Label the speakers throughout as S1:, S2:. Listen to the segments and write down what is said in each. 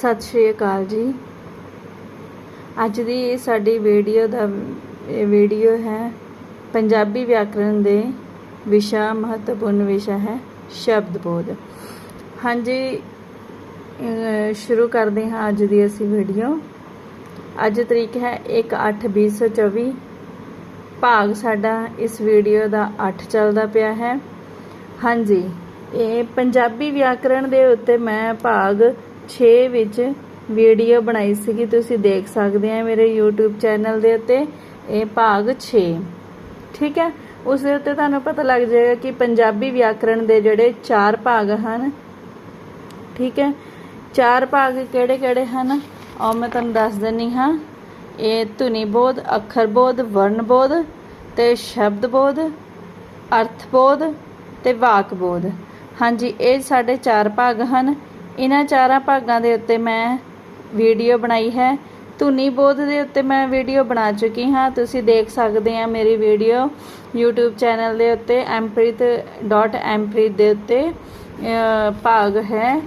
S1: ਸਤਿ ਸ਼੍ਰੀ ਅਕਾਲ ਜੀ। ਅੱਜ ਦੀ ਸਾਡੀ ਵੀਡੀਓ ਦਾ ਵੀਡੀਓ ਹੈ ਪੰਜਾਬੀ ਵਿਆਕਰਣ ਦੇ ਵਿਸ਼ਾ, ਮਹੱਤਵਪੂਰਨ ਵਿਸ਼ਾ ਹੈ ਸ਼ਬਦ ਬੋਧ। ਹਾਂਜੀ ਸ਼ੁਰੂ ਕਰਦੇ ਹਾਂ ਅੱਜ ਦੀ ਅਸੀਂ ਵੀਡੀਓ। ਅੱਜ ਤਰੀਕ ਹੈ 1/8/2024 ਭਾਗ ਸਾਡਾ ਇਸ ਵੀਡੀਓ ਦਾ 8 ਚੱਲਦਾ ਪਿਆ ਹੈ। ਹਾਂਜੀ, ਇਹ ਪੰਜਾਬੀ ਵਿਆਕਰਣ ਦੇ ਉੱਤੇ ਮੈਂ ਭਾਗ 6 ਵਿੱਚ ਵੀਡੀਓ ਬਣਾਈ ਸੀਗੀ, ਤੁਸੀਂ ਦੇਖ ਸਕਦੇ ਆ ਮੇਰੇ YouTube ਚੈਨਲ ਦੇ ਉੱਤੇ, ਇਹ ਭਾਗ 6 ਠੀਕ ਹੈ? ਉਸ ਦੇ ਉੱਤੇ ਤੁਹਾਨੂੰ ਪਤਾ ਲੱਗ ਜਾਏਗਾ ਕਿ ਪੰਜਾਬੀ ਵਿਆਕਰਣ ਦੇ ਜਿਹੜੇ ਚਾਰ ਭਾਗ ਹਨ, ਠੀਕ ਹੈ? ਚਾਰ ਭਾਗ ਕਿਹੜੇ ਕਿਹੜੇ ਹਨ? ਆਓ ਮੈਂ ਤੁਹਾਨੂੰ ਦੱਸ ਦਿੰਨੀ ਹਾਂ। ਇਹ ਧੁਨੀ ਬੋਧ, ਅੱਖਰ ਬੋਧ, ਵਰਣ ਬੋਧ ਤੇ ਸ਼ਬਦ ਬੋਧ, ਅਰਥ ਬੋਧ ਤੇ ਵਾਕ ਬੋਧ। ਹਾਂਜੀ, ਇਹ ਸਾਡੇ ਚਾਰ ਭਾਗ ਹਨ। ਇਹਨਾਂ ਚਾਰਾਂ ਭਾਗਾਂ ਦੇ ਉੱਤੇ ਮੈਂ ਵੀਡੀਓ ਬਣਾਈ ਹੈ। ਧੁਨੀ ਬੋਧ ਦੇ ਉੱਤੇ ਮੈਂ ਵੀਡੀਓ ਬਣਾ ਚੁੱਕੀ ਹਾਂ। ਤੁਸੀਂ ਦੇਖ ਸਕਦੇ ਆ ਮੇਰੀ ਵੀਡੀਓ YouTube ਚੈਨਲ ਦੇ ਉੱਤੇ amprit.amprit ਦੇ ਉੱਤੇ ਭਾਗ ਹੈ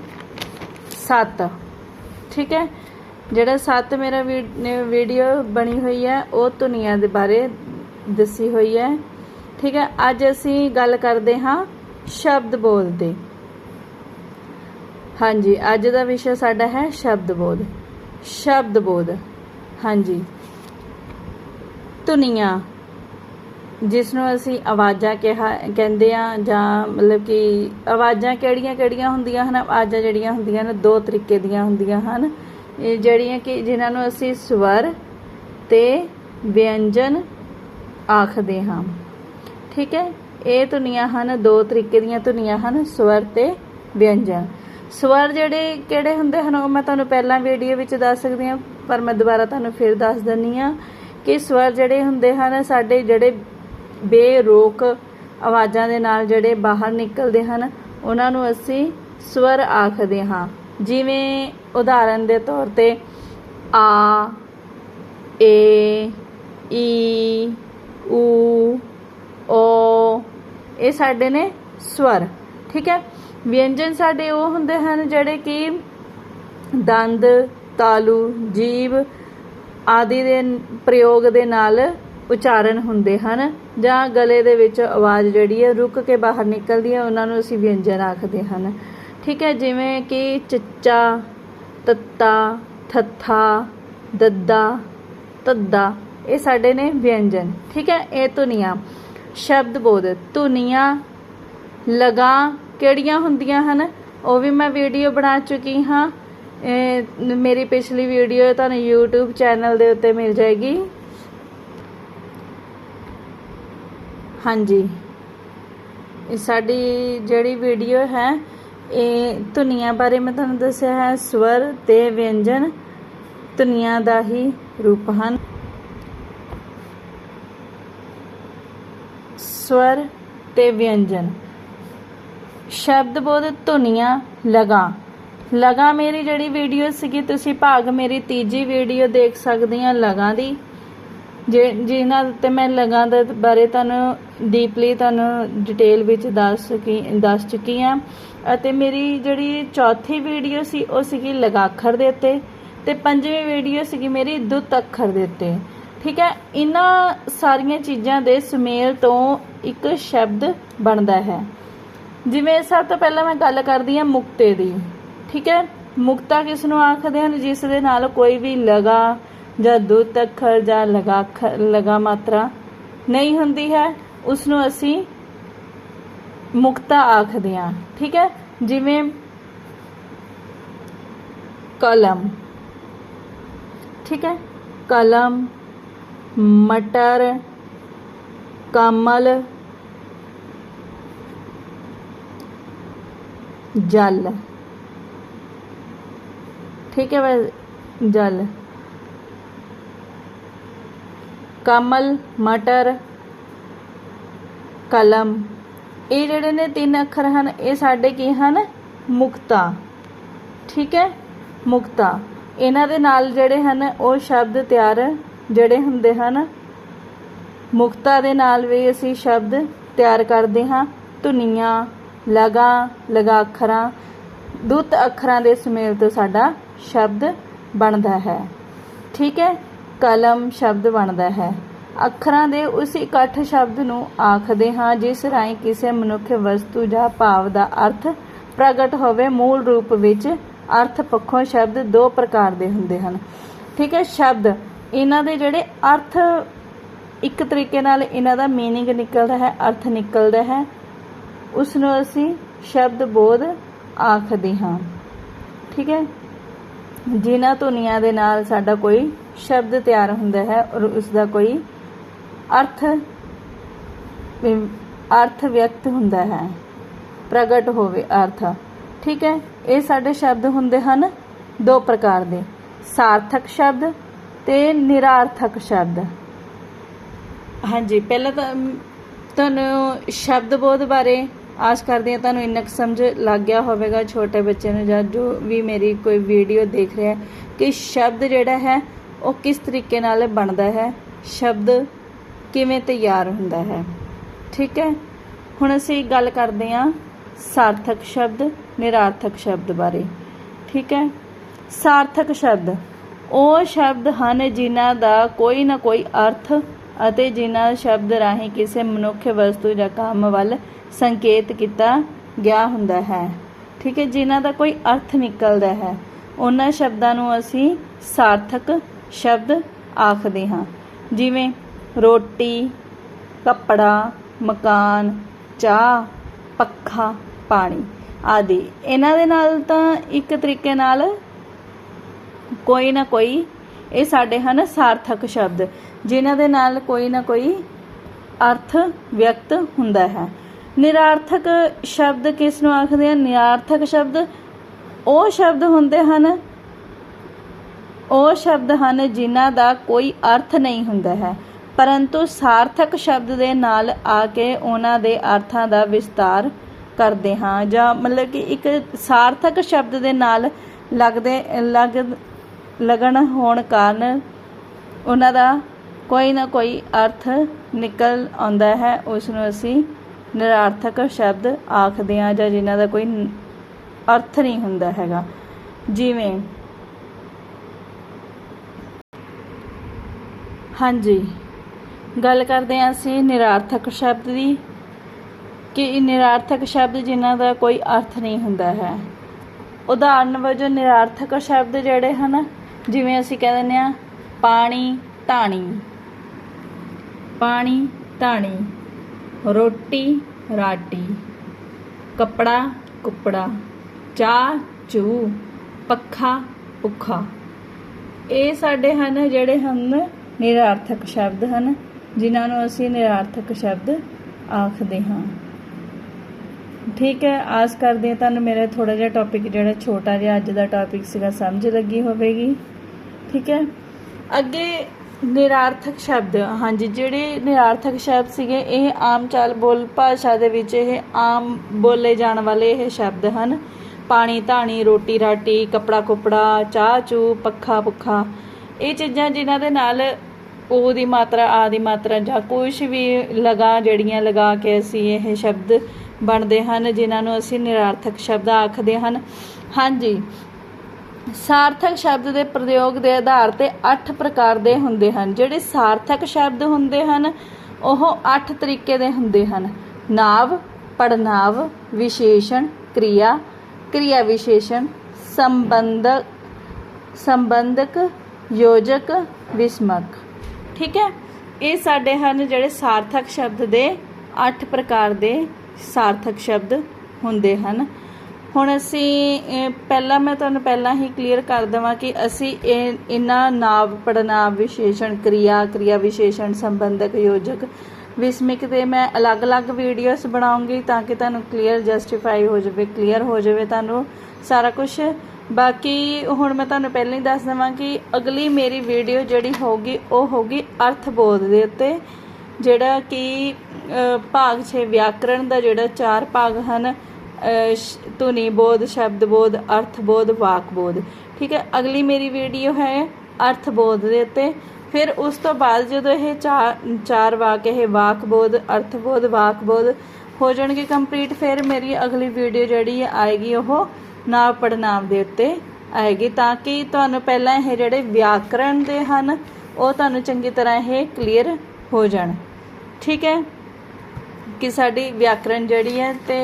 S1: 7 ਠੀਕ ਹੈ? ਜਿਹੜਾ 7 ਮੇਰਾ ਵੀਡੀਓ ਬਣੀ ਹੋਈ ਹੈ, ਉਹ ਧੁਨੀਆਂ ਦੇ ਬਾਰੇ ਦੱਸੀ ਹੋਈ ਹੈ। ਠੀਕ ਹੈ? ਅੱਜ ਅਸੀਂ ਗੱਲ ਕਰਦੇ ਹਾਂ ਸ਼ਬਦ ਬੋਧ ਦੇ ਹਾਂਜੀ, ਅੱਜ ਦਾ ਵਿਸ਼ਾ ਸਾਡਾ ਹੈ ਸ਼ਬਦ ਬੋਧ। ਸ਼ਬਦ ਬੋਧ। ਹਾਂਜੀ। ਧੁਨੀਆਂ ਜਿਸ ਨੂੰ ਅਸੀਂ ਆਵਾਜ਼ਾਂ ਕਿਹਾ, ਕਹਿੰਦੇ ਆ ਜਾਂ ਮਤਲਬ ਕਿ ਆਵਾਜ਼ਾਂ ਕਿਹੜੀਆਂ ਕਿਹੜੀਆਂ ਹੁੰਦੀਆਂ ਹਨ? ਆਵਾਜ਼ਾਂ ਜਿਹੜੀਆਂ ਹੁੰਦੀਆਂ ਨੇ, ਦੋ ਤਰੀਕੇ ਦੀਆਂ ਹੁੰਦੀਆਂ ਹਨ। ਇਹ ਜਿਹੜੀਆਂ ਕਿ ਜਿਨ੍ਹਾਂ ਨੂੰ ਅਸੀਂ ਸਵਰ ਤੇ ਵਿਅੰਜਨ ਆਖਦੇ ਹਾਂ। ਠੀਕ ਹੈ? ਇਹ ਧੁਨੀਆਂ ਹਨ, ਦੋ ਤਰੀਕੇ ਦੀਆਂ ਧੁਨੀਆਂ ਹਨ, ਸਵਰ ਤੇ ਵਿਅੰਜਨ। ਸਵਰ ਜਿਹੜੇ ਕਿਹੜੇ ਹੁੰਦੇ ਹਨ ਉਹ ਮੈਂ ਤੁਹਾਨੂੰ ਪਹਿਲਾਂ ਵੀਡੀਓ ਵਿੱਚ ਦੱਸ ਸਕਦੀ ਹਾਂ, ਪਰ ਮੈਂ ਦੁਬਾਰਾ ਤੁਹਾਨੂੰ ਫਿਰ ਦੱਸ ਦਿੰਨੀ ਆ ਕਿ ਸਵਰ ਜਿਹੜੇ ਹੁੰਦੇ ਹਨ, ਸਾਡੇ ਜਿਹੜੇ ਬੇਰੋਕ ਆਵਾਜ਼ਾਂ ਦੇ ਨਾਲ ਜਿਹੜੇ ਬਾਹਰ ਨਿਕਲਦੇ ਹਨ, ਉਹਨਾਂ ਨੂੰ ਅਸੀਂ ਸਵਰ ਆਖਦੇ ਹਾਂ। ਜਿਵੇਂ ਉਦਾਹਰਨ ਦੇ ਤੌਰ ਤੇ ਆ, ਏ, ਈ, ਊ, ਓ, ਇਹ ਸਾਡੇ ਨੇ ਸਵਰ, ਠੀਕ ਹੈ? ਵਿਅੰਜਨ ਸਾਡੇ ਉਹ ਹੁੰਦੇ ਹਨ ਜਿਹੜੇ ਕਿ ਦੰਦ, ਤਾਲੂ, ਜੀਵ ਆਦਿ ਦੇ ਪ੍ਰਯੋਗ ਦੇ ਨਾਲ ਉਚਾਰਨ ਹੁੰਦੇ ਹਨ ਜਾਂ ਗਲੇ ਦੇ ਵਿੱਚ ਆਵਾਜ਼ ਜਿਹੜੀ ਹੈ ਰੁਕ ਕੇ ਬਾਹਰ ਨਿਕਲਦੀ ਹੈ, ਉਹਨਾਂ ਨੂੰ ਅਸੀਂ ਵਿਅੰਜਨ ਆਖਦੇ ਹਨ। ਠੀਕ ਹੈ, ਜਿਵੇਂ ਕਿ ਚੱਚਾ, ਤੱਤਾ ਥੱਥਾ ਦੱਦਾ ਤੱਦਾ ਇਹ ਸਾਡੇ ਨੇ ਵਿਅੰਜਨ। ਠੀਕ ਹੈ, ਇਹ ਧੁਨੀਆਂ। ਸ਼ਬਦ ਬੋਧ, ਧੁਨੀਆਂ, ਲਗਾ ਕਿਹੜੀਆਂ ਹੁੰਦੀਆਂ ਹਨ, ਉਹ ਵੀ ਮੈਂ ਵੀਡੀਓ ਬਣਾ ਚੁੱਕੀ ਹਾਂ। ਮੇਰੀ ਪਿਛਲੀ ਵੀਡੀਓ ਤੁਹਾਨੂੰ YouTube ਚੈਨਲ ਦੇ ਉੱਤੇ ਮਿਲ ਜਾਏਗੀ। ਹਾਂਜੀ। ਇਹ ਸਾਡੀ ਜਿਹੜੀ ਵੀਡੀਓ ਹੈ, ਇਹ ਧੁਨੀਆਂ ਬਾਰੇ ਮੈਂ ਤੁਹਾਨੂੰ ਦੱਸਿਆ ਹੈ, ਸਵਰ ਤੇ ਵਿਅੰਜਨ ਧੁਨੀਆਂ ਦਾ ਹੀ ਰੂਪ ਹਨ। ਸਵਰ ਤੇ ਵਿਅੰਜਨ। ਸ਼ਬਦ ਬੋਧ ਧੁਨੀਆਂ ਲਗਾ। ਲਗਾ ਮੇਰੀ ਜਿਹੜੀ ਵੀਡੀਓ ਸੀਗੀ, ਤੁਸੀਂ ਭਾਗ ਮੇਰੀ ਤੀਜੀ ਵੀਡੀਓ ਦੇਖ ਸਕਦੇ ਆ ਲਗਾ ਦੀ। ਜੇ, ਜਿਨ੍ਹਾਂ ਤੇ ਮੈਂ ਲਗਾ ਦੇ ਬਾਰੇ ਤੁਹਾਨੂੰ ਡੀਪਲੀ ਤੁਹਾਨੂੰ ਡਿਟੇਲ ਵਿੱਚ ਦੱਸ ਚੁੱਕੀ ਦੱਸ ਚੁੱਕੀ ਆ। ਅਤੇ ਮੇਰੀ ਜਿਹੜੀ ਚੌਥੀ ਵੀਡੀਓ ਸੀ, ਉਹ ਸੀਗੀ ਲਗਾਖਰ ਦੇ ਉੱਤੇ ਤੇ ਪੰਜਵੀਂ ਵੀਡੀਓ ਸੀਗੀ ਮੇਰੀ ਦੁੱਤ ਅੱਖਰ ਦੇ ਉੱਤੇ। ਠੀਕ ਹੈ ਇਹਨਾਂ ਸਾਰੀਆਂ ਚੀਜ਼ਾਂ ਦੇ ਸੁਮੇਲ ਤੋਂ ਇੱਕ ਸ਼ਬਦ ਬਣਦਾ ਹੈ। ਜਿਵੇਂ ਸਭ ਤੋਂ ਪਹਿਲਾਂ ਮੈਂ ਗੱਲ ਕਰਦੀ ਹਾਂ ਮੁਕਤੇ ਦੀ, ਠੀਕ ਹੈ? ਮੁਕਤਾ ਕਿਸ ਨੂੰ ਆਖਦੇ ਹਨ? ਜਿਸ ਦੇ ਨਾਲ ਕੋਈ ਵੀ ਲਗਾ ਜਾਂ ਦੁੱਤ ਅੱਖਰ ਜਾਂ ਲਗਾ ਲਗਾ ਮਾਤਰਾ ਨਹੀਂ ਹੁੰਦੀ ਹੈ ਉਸ ਨੂੰ ਅਸੀਂ ਮੁਕਤਾ ਆਖਦੇ ਹਾਂ, ਠੀਕ ਹੈ? ਜਿਵੇਂ ਕਲਮ, ਠੀਕ ਹੈ? ਕਲਮ, ਮਟਰ, ਕਮਲ ਜਲ। ਠੀਕ ਹੈ ਵੈ ਜਲ। ਕਮਲ, ਮਟਰ, ਕਲਮ। ਇਹ ਜਿਹੜੇ ਨੇ ਤਿੰਨ ਅੱਖਰ ਹਨ, ਇਹ ਸਾਡੇ ਕੀ ਹਨ? ਮੁਕਤਾ। ਠੀਕ ਹੈ? ਮੁਕਤਾ। ਇਹਨਾਂ ਦੇ ਨਾਲ ਜਿਹੜੇ ਹਨ, ਉਹ ਸ਼ਬਦ ਤਿਆਰ ਜਿਹੜੇ ਹੁੰਦੇ ਹਨ। ਮੁਕਤਾ ਦੇ ਨਾਲ ਵੀ ਅਸੀਂ ਸ਼ਬਦ ਤਿਆਰ ਕਰਦੇ ਹਾਂ। ਧੁਨੀਆਂ ਲਗਾ ਲਗਾ ਅੱਖਰਾਂ ਦੁੱਤ ਅੱਖਰਾਂ ਦੇ ਸੁਮੇਲ ਤੋਂ ਸਾਡਾ ਸ਼ਬਦ ਬਣਦਾ ਹੈ ਠੀਕ ਹੈ ਕਲਮ ਸ਼ਬਦ ਬਣਦਾ ਹੈ ਅੱਖਰਾਂ ਦੇ ਉਸ ਇਕੱਠ ਸ਼ਬਦ ਨੂੰ ਆਖਦੇ ਹਾਂ ਜਿਸ ਰਾਹੀਂ ਕਿਸੇ ਮਨੁੱਖ ਵਸਤੂ ਜਾਂ ਭਾਵ ਦਾ ਅਰਥ ਪ੍ਰਗਟ ਹੋਵੇ ਮੂਲ ਰੂਪ ਵਿੱਚ ਅਰਥ ਪੱਖੋਂ ਸ਼ਬਦ ਦੋ ਪ੍ਰਕਾਰ ਦੇ ਹੁੰਦੇ ਹਨ ਠੀਕ ਹੈ ਸ਼ਬਦ ਇਹਨਾਂ ਦੇ ਜਿਹੜੇ ਅਰਥ ਇੱਕ ਤਰੀਕੇ ਨਾਲ ਇਹਨਾਂ ਦਾ मीनिंग ਨਿਕਲਦਾ ਹੈ ਅਰਥ ਨਿਕਲਦਾ ਹੈ ਉਸ ਨੂੰ ਅਸੀਂ ਸ਼ਬਦ ਬੋਧ ਆਖਦੇ ਹਾਂ। ਠੀਕ ਹੈ? ਜਿਨ੍ਹਾਂ ਧੁਨੀਆਂ ਦੇ ਨਾਲ ਸਾਡਾ ਕੋਈ ਸ਼ਬਦ ਤਿਆਰ ਹੁੰਦਾ ਹੈ ਔਰ ਉਸ ਦਾ ਕੋਈ ਅਰਥ ਅਰਥ ਵਿਅਕਤ ਹੁੰਦਾ ਹੈ। ਪ੍ਰਗਟ ਹੋਵੇ ਅਰਥ। ਠੀਕ ਹੈ? ਇਹ ਸਾਡੇ ਸ਼ਬਦ ਹੁੰਦੇ ਹਨ ਦੋ ਪ੍ਰਕਾਰ ਦੇ। ਸਾਰਥਕ ਸ਼ਬਦ ਤੇ ਨਿਰਾਰਥਕ ਸ਼ਬਦ। ਹਾਂਜੀ, ਪਹਿਲਾਂ ਤਾਂ ਤੁਹਾਨੂੰ ਸ਼ਬਦ ਬੋਧ ਬਾਰੇ ਆਸ ਕਰਦੀ ਹਾਂ ਤੁਹਾਨੂੰ ਇੰਨਾ ਕੁ ਸਮਝ ਲੱਗ ਗਿਆ ਹੋਵੇਗਾ ਛੋਟੇ ਬੱਚੇ ਨੂੰ ਜਾਂ ਜੋ ਵੀ ਮੇਰੀ ਕੋਈ ਵੀਡੀਓ ਦੇਖ ਰਿਹਾ ਕਿ ਸ਼ਬਦ ਜਿਹੜਾ ਹੈ ਉਹ ਕਿਸ ਤਰੀਕੇ ਨਾਲ ਬਣਦਾ ਹੈ, ਸ਼ਬਦ ਕਿਵੇਂ ਤਿਆਰ ਹੁੰਦਾ ਹੈ। ਠੀਕ ਹੈ? ਹੁਣ ਅਸੀਂ ਗੱਲ ਕਰਦੇ ਹਾਂ ਸਾਰਥਕ ਸ਼ਬਦ, ਨਿਰਾਰਥਕ ਸ਼ਬਦ ਬਾਰੇ। ਠੀਕ ਹੈ? ਸਾਰਥਕ ਸ਼ਬਦ ਉਹ ਸ਼ਬਦ ਹਨ ਜਿਨ੍ਹਾਂ ਦਾ ਕੋਈ ਨਾ ਕੋਈ ਅਰਥ ਅਤੇ ਜਿਨ੍ਹਾਂ ਸ਼ਬਦ ਰਾਹੀਂ ਕਿਸੇ ਮਨੁੱਖ ਵਸਤੂ ਜਾਂ ਕੰਮ ਵੱਲ ਸੰਕੇਤ ਕੀਤਾ ਗਿਆ ਹੁੰਦਾ ਹੈ। ਠੀਕ ਹੈ, ਜਿਨ੍ਹਾਂ ਦਾ ਕੋਈ ਅਰਥ ਨਿਕਲਦਾ ਹੈ, ਉਹਨਾਂ ਸ਼ਬਦਾਂ ਨੂੰ ਅਸੀਂ ਸਾਰਥਕ ਸ਼ਬਦ ਆਖਦੇ ਹਾਂ। ਜਿਵੇਂ ਰੋਟੀ, ਕੱਪੜਾ, ਮਕਾਨ, ਚਾਹ, ਪੱਖਾ, ਪਾਣੀ ਆਦਿ। ਇਹਨਾਂ ਦੇ ਨਾਲ ਤਾਂ ਇੱਕ ਤਰੀਕੇ ਨਾਲ ਕੋਈ ਨਾ ਕੋਈ ਇਹ ਸਾਡੇ ਹਨ ਸਾਰਥਕ ਸ਼ਬਦ। ਜਿਨ੍ਹਾਂ ਦੇ ਨਾਲ ਕੋਈ ਨਾ ਕੋਈ ਅਰਥ ਵਿਅਕਤ ਹੁੰਦਾ ਹੈ। ਨਿਰਾਰਥਕ ਸ਼ਬਦ ਕਿਸ ਨੂੰ ਆਖਦੇ ਆ? ਨਿਰਾਰਥਕ ਸ਼ਬਦ ਉਹ ਸ਼ਬਦ ਹੁੰਦੇ ਹਨ, ਉਹ ਸ਼ਬਦ ਹਨ ਜਿਨ੍ਹਾਂ ਦਾ ਕੋਈ ਅਰਥ ਨਹੀਂ ਹੁੰਦਾ ਹੈ। ਪਰੰਤੂ ਸਾਰਥਕ ਸ਼ਬਦ ਦੇ ਨਾਲ ਆ ਕੇ ਉਹਨਾਂ ਦੇ ਅਰਥਾਂ ਦਾ ਵਿਸਤਾਰ ਕਰਦੇ ਹਾਂ। ਜਾਂ ਮਤਲਬ ਕਿ ਇੱਕ ਸਾਰਥਕ ਸ਼ਬਦ ਦੇ ਨਾਲ ਲੱਗਦੇ, ਲੱਗ, ਲਗਣ ਹੋਣ ਕਾਰਨ ਉਹਨਾਂ ਦਾ ਕੋਈ ਨਾ ਕੋਈ ਅਰਥ ਨਿਕਲ ਆਉਂਦਾ ਹੈ ਉਸ ਨੂੰ ਅਸੀਂ ਨਿਰਾਰਥਕ ਸ਼ਬਦ ਆਖਦੇ ਹਾਂ ਜਾਂ ਜਿਨ੍ਹਾਂ ਦਾ ਕੋਈ ਅਰਥ ਨਹੀਂ ਹੁੰਦਾ ਹੈਗਾ। ਜਿਵੇਂ, ਹਾਂਜੀ, ਗੱਲ ਕਰਦੇ ਹਾਂ ਅਸੀਂ ਨਿਰਾਰਥਕ ਸ਼ਬਦ ਦੀ, ਕਿ ਨਿਰਾਰਥਕ ਸ਼ਬਦ ਜਿਨ੍ਹਾਂ ਦਾ ਕੋਈ ਅਰਥ ਨਹੀਂ ਹੁੰਦਾ ਹੈ। ਉਦਾਹਰਨ ਵਜੋਂ ਨਿਰਾਰਥਕ ਸ਼ਬਦ ਜਿਹੜੇ ਹਨ, ਜਿਵੇਂ ਅਸੀਂ ਕਹਿ ਦਿੰਦੇ ਆ ਪਾਣੀ, ਧਾਣੀ। ਪਾਣੀ ਧਾਣੀ, ਰੋਟੀ ਰਾਟੀ, ਕੱਪੜਾ ਕੁੱਪੜਾ, ਚਾਹ ਚੂ, ਪੱਖਾ ਪੁੱਖਾ ਇਹ ਸਾਡੇ ਹਨ ਜਿਹੜੇ ਹਨ ਨਿਰਾਰਥਕ ਸ਼ਬਦ ਹਨ, ਜਿਨ੍ਹਾਂ ਨੂੰ ਅਸੀਂ ਨਿਰਾਰਥਕ ਸ਼ਬਦ ਆਖਦੇ ਹਾਂ। ਠੀਕ ਹੈ, ਆਸ ਕਰਦੇ ਹਾਂ ਤੁਹਾਨੂੰ ਮੇਰਾ ਥੋੜਾ ਜਿਹਾ ਟੌਪਿਕ ਜਿਹੜਾ ਛੋਟਾ ਜਿਹਾ ਅੱਜ ਦਾ ਟੌਪਿਕ ਸੀਗਾ ਸਮਝ ਲੱਗੀ ਹੋਵੇਗੀ। ਠੀਕ ਹੈ, ਅੱਗੇ ਨਿਰਾਰਥਕ ਸ਼ਬਦ, ਹਾਂਜੀ, ਜਿਹੜੇ ਨਿਰਾਰਥਕ ਸ਼ਬਦ ਸੀਗੇ, ਇਹ ਆਮ ਚਾਲ ਬੋਲ ਭਾਸ਼ਾ ਦੇ ਵਿੱਚ ਇਹ ਆਮ ਬੋਲੇ ਜਾਣ ਵਾਲੇ ਇਹ ਸ਼ਬਦ ਹਨ। ਪਾਣੀ, ਧਾਣੀ, ਰੋਟੀ, ਰਾਟੀ, ਕੱਪੜਾ, ਕੁਪੜਾ, ਚਾਹ ਚੂ ਪੱਖਾ, ਪੁੱਖਾ। ਇਹ ਚੀਜ਼ਾਂ ਜਿਨ੍ਹਾਂ ਦੇ ਨਾਲ ਉਹ ਦੀ ਮਾਤਰਾ, ਆ ਦੀ ਮਾਤਰਾ ਜਾਂ ਕੁਝ ਵੀ ਲਗਾ, ਜਿਹੜੀਆਂ ਲਗਾ ਕੇ ਅਸੀਂ ਇਹ ਸ਼ਬਦ ਬਣਦੇ ਹਨ, ਜਿਨ੍ਹਾਂ ਨੂੰ ਅਸੀਂ ਨਿਰਾਰਥਕ ਸ਼ਬਦ ਆਖਦੇ ਹਨ। ਹਾਂਜੀ ਸਾਰਥਕ ਸ਼ਬਦ ਦੇ ਪ੍ਰਯੋਗ ਦੇ ਆਧਾਰ ਤੇ 8 ਪ੍ਰਕਾਰ ਦੇ ਹੁੰਦੇ ਹਨ। ਜਿਹੜੇ ਸਾਰਥਕ ਸ਼ਬਦ ਹੁੰਦੇ ਹਨ, ਉਹ 8 ਤਰੀਕੇ ਦੇ ਹੁੰਦੇ ਹਨ। ਨਾਵ ਪੜਨਾਵ ਵਿਸ਼ੇਸ਼ਣ, ਕ੍ਰਿਆ, ਕਿਰਿਆ ਵਿਸ਼ੇਸ਼ਣ ਸੰਬੰਧਕ ਸੰਬੰਧਕ, ਯੋਜਕ, ਵਿਸਮਕ। ਠੀਕ ਹੈ? ਇਹ ਸਾਡੇ ਹਨ ਜਿਹੜੇ ਸਾਰਥਕ ਸ਼ਬਦ ਦੇ 8 ਪ੍ਰਕਾਰ ਦੇ ਸਾਰਥਕ ਸ਼ਬਦ ਹੁੰਦੇ ਹਨ। ਹੁਣ ਅਸੀਂ ਪਹਿਲਾਂ ਮੈਂ ਤੁਹਾਨੂੰ ਪਹਿਲਾਂ ਹੀ ਕਲੀਅਰ ਕਰ ਦਵਾਂ ਕਿ ਅਸੀਂ ਇਹ, ਇਹਨਾਂ ਨਾਵ ਪੜਨਾਵ ਵਿਸ਼ੇਸ਼ਣ, ਕ੍ਰਿਆ ਕ੍ਰਿਆ ਵਿਸ਼ੇਸ਼ਣ ਸੰਬੰਧਕ ਯੋਜਕ ਵਿਸਮਿਕ ਦੇ ਮੈਂ ਅਲੱਗ-ਅਲੱਗ ਵੀਡੀਓਜ਼ ਬਣਾਉਂਗੀ ਤਾਂ ਕਿ ਤੁਹਾਨੂੰ ਕਲੀਅਰ ਜਸਟੀਫਾਈ ਹੋ ਜਾਵੇ ਕਲੀਅਰ ਹੋ ਜਾਵੇ ਤੁਹਾਨੂੰ ਸਾਰਾ ਕੁਝ ਬਾਕੀ ਹੁਣ ਮੈਂ ਤੁਹਾਨੂੰ ਪਹਿਲਾਂ ਹੀ ਦੱਸ ਦਵਾਂ ਕਿ ਅਗਲੀ ਮੇਰੀ ਵੀਡੀਓ ਜਿਹੜੀ ਹੋਊਗੀ, ਉਹ ਹੋਊਗੀ ਅਰਥਬੋਧ ਦੇ ਉੱਤੇ, ਜਿਹੜਾ ਕਿ ਭਾਗ 6 ਵਿਆਕਰਣ ਦਾ ਜਿਹੜਾ ਚਾਰ ਭਾਗ ਹਨ ਧੁਨੀ ਬੋਧ, ਸ਼ਬਦ ਬੋਧ, ਅਰਥ ਬੋਧ, ਵਾਕ ਬੋਧ। ਠੀਕ ਹੈ, ਅਗਲੀ ਮੇਰੀ ਵੀਡੀਓ ਹੈ ਅਰਥ ਬੋਧ ਦੇ ਉੱਤੇ। ਫਿਰ ਉਸ ਤੋਂ ਬਾਅਦ ਜਦੋਂ ਇਹ ਚਾਰ ਚਾਰ ਵਾਕ, ਇਹ ਵਾਕ ਬੋਧ, ਅਰਥ ਬੋਧ, ਵਾਕ ਬੋਧ ਹੋ ਜਾਣਗੇ ਕੰਪਲੀਟ ਫਿਰ ਮੇਰੀ ਅਗਲੀ ਵੀਡੀਓ ਜਿਹੜੀ ਆਏਗੀ ਉਹ ਨਾਮ ਪੜਨਾਮ ਦੇ ਉੱਤੇ ਆਏਗੀ ਤਾਂ ਕਿ ਤੁਹਾਨੂੰ ਪਹਿਲਾਂ ਇਹ ਜਿਹੜੇ ਵਿਆਕਰਣ ਦੇ ਹਨ, ਉਹ ਤੁਹਾਨੂੰ ਚੰਗੀ ਤਰ੍ਹਾਂ ਇਹ ਕਲੀਅਰ ਹੋ ਜਾਣ। ਠੀਕ ਹੈ, ਕਿ ਸਾਡੀ ਵਿਆਕਰਣ ਜਿਹੜੀ ਹੈ ਤੇ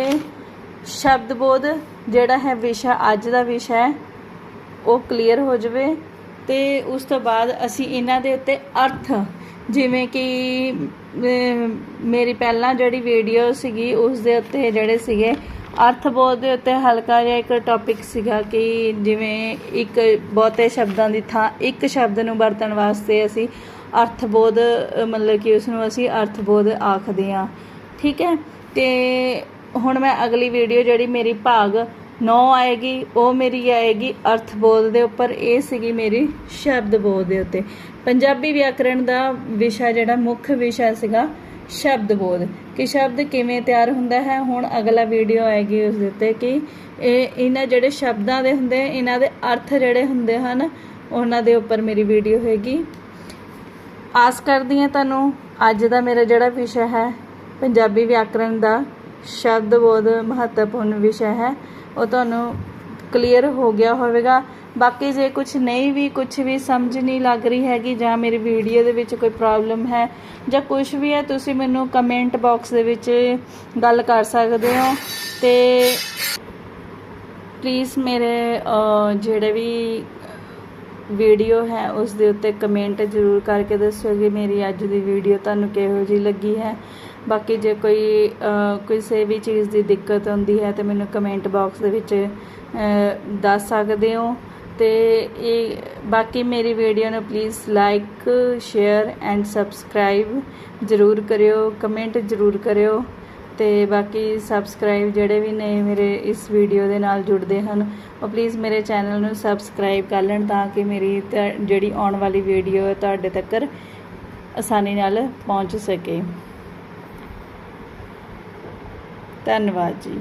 S1: ਸ਼ਬਦ ਬੋਧ ਜਿਹੜਾ ਹੈ ਵਿਸ਼ਾ, ਅੱਜ ਦਾ ਵਿਸ਼ਾ ਹੈ, ਉਹ ਕਲੀਅਰ ਹੋ ਜਾਵੇ ਤੇ ਉਸ ਤੋਂ ਬਾਅਦ ਅਸੀਂ ਇਹਨਾਂ ਦੇ ਉੱਤੇ ਅਰਥ, ਜਿਵੇਂ ਕਿ ਮੇਰੀ ਪਹਿਲਾਂ ਜਿਹੜੀ ਵੀਡੀਓ ਸੀਗੀ, ਉਸ ਦੇ ਉੱਤੇ ਜਿਹੜੇ ਸੀਗੇ, ਅਰਥ ਬੋਧ ਦੇ ਉੱਤੇ ਹਲਕਾ ਜਿਹਾ ਇੱਕ ਟੌਪਿਕ ਸੀਗਾ ਕਿ ਜਿਵੇਂ ਇੱਕ ਬਹੁਤੇ ਸ਼ਬਦਾਂ ਦੀ ਥਾਂ, ਇੱਕ ਸ਼ਬਦ ਨੂੰ ਵਰਤਣ ਵਾਸਤੇ ਅਸੀਂ ਅਰਥ ਬੋਧ, ਮਤਲਬ ਕਿ ਉਸ ਨੂੰ ਅਸੀਂ ਅਰਥਬੋਧ ਆਖਦੇ ਹਾਂ। ਠੀਕ ਹੈ? ਤੇ ਹੁਣ ਮੈਂ ਅਗਲੀ ਵੀਡੀਓ ਜਿਹੜੀ ਮੇਰੀ ਭਾਗ 9 ਆਏਗੀ, ਉਹ ਮੇਰੀ ਆਏਗੀ ਅਰਥ ਬੋਧ ਦੇ ਉੱਪਰ। ਇਹ ਸੀਗੀ ਮੇਰੀ ਸ਼ਬਦ ਬੋਧ ਦੇ ਉੱਤੇ। ਪੰਜਾਬੀ ਵਿਆਕਰਣ ਦਾ ਵਿਸ਼ਾ ਜਿਹੜਾ ਮੁੱਖ ਵਿਸ਼ਾ ਸੀਗਾ ਸ਼ਬਦ ਬੋਧ। ਕਿ ਸ਼ਬਦ ਕਿਵੇਂ ਤਿਆਰ ਹੁੰਦਾ ਹੈ, ਹੁਣ ਅਗਲਾ ਵੀਡੀਓ ਆਏਗੀ ਉਸ ਦੇ ਉੱਤੇ ਕਿ ਇਹ ਇਹਨਾਂ ਜਿਹੜੇ ਸ਼ਬਦਾਂ ਦੇ ਹੁੰਦੇ, ਇਹਨਾਂ ਦੇ ਅਰਥ ਜਿਹੜੇ ਹੁੰਦੇ ਹਨ, ਉਹਨਾਂ ਦੇ ਉੱਪਰ ਮੇਰੀ ਵੀਡੀਓ ਹੋਏਗੀ। ਆਸ ਕਰਦੀ ਹਾਂ ਤੁਹਾਨੂੰ, ਅੱਜ ਦਾ ਮੇਰਾ ਜਿਹੜਾ ਵਿਸ਼ਾ ਹੈ ਪੰਜਾਬੀ ਵਿਆਕਰਣ ਦਾ ਸ਼ਬਦ ਬਹੁਤ ਮਹੱਤਵਪੂਰਨ ਵਿਸ਼ਾ ਹੈ। ਉਹ ਤੁਹਾਨੂੰ ਕਲੀਅਰ ਹੋ ਗਿਆ ਹੋਵੇਗਾ। ਬਾਕੀ ਜੇ ਕੁਝ ਨਹੀਂ ਵੀ ਕੁਝ ਵੀ ਸਮਝ ਨਹੀਂ ਲੱਗ ਰਹੀ ਹੈਗੀ ਜਾਂ ਮੇਰੀ ਵੀਡੀਓ ਦੇ ਵਿੱਚ ਕੋਈ ਪ੍ਰੋਬਲਮ ਹੈ ਜਾਂ ਕੁਝ ਵੀ ਹੈ, ਤੁਸੀਂ ਮੈਨੂੰ ਕਮੈਂਟ ਬਾਕਸ ਦੇ ਵਿੱਚ ਗੱਲ ਕਰ ਸਕਦੇ ਹੋ। ਤੇ ਪਲੀਜ਼ ਮੇਰੇ ਜਿਹੜੇ ਵੀ ਵੀਡੀਓ ਹੈ, ਉਸ ਦੇ ਉੱਤੇ ਕਮੈਂਟ ਜ਼ਰੂਰ ਕਰਕੇ ਦੱਸਿਓ ਕਿ ਮੇਰੀ ਅੱਜ ਦੀ ਵੀਡੀਓ ਤੁਹਾਨੂੰ ਕਿਹੋ ਜਿਹੀ ਲੱਗੀ ਹੈ। ਬਾਕੀ ਜੇ ਕੋਈ ਕਿਸੇ ਵੀ ਚੀਜ਼ ਦੀ ਦਿੱਕਤ ਹੁੰਦੀ ਹੈ ਤਾਂ ਮੈਨੂੰ ਕਮੈਂਟ ਬਾਕਸ ਦੇ ਵਿੱਚ ਦੱਸ ਸਕਦੇ ਹੋ। ਤੇ ਇਹ, ਬਾਕੀ ਮੇਰੀ ਵੀਡੀਓ ਨੂੰ please like share and subscribe ਜ਼ਰੂਰ ਕਰਿਓ ਕਮੈਂਟ ਜ਼ਰੂਰ ਕਰਿਓ। ਤੇ ਬਾਕੀ ਸਬਸਕ੍ਰਾਈਬ ਜਿਹੜੇ ਵੀ ਨੇ ਮੇਰੇ ਇਸ ਵੀਡੀਓ ਦੇ ਨਾਲ ਜੁੜਦੇ ਹਨ, ਉਹ ਪਲੀਜ਼ ਮੇਰੇ ਚੈਨਲ ਨੂੰ ਸਬਸਕ੍ਰਾਈਬ ਕਰ ਲੈਣ ਤਾਂ ਕਿ ਮੇਰੀ ਤੁਹਾ- ਜਿਹੜੀ ਆਉਣ ਵਾਲੀ ਵੀਡੀਓ ਹੈ, ਤੁਹਾਡੇ ਤੱਕ ਆਸਾਨੀ ਨਾਲ ਪਹੁੰਚ ਸਕੇ। ਧੰਨਵਾਦ ਜੀ।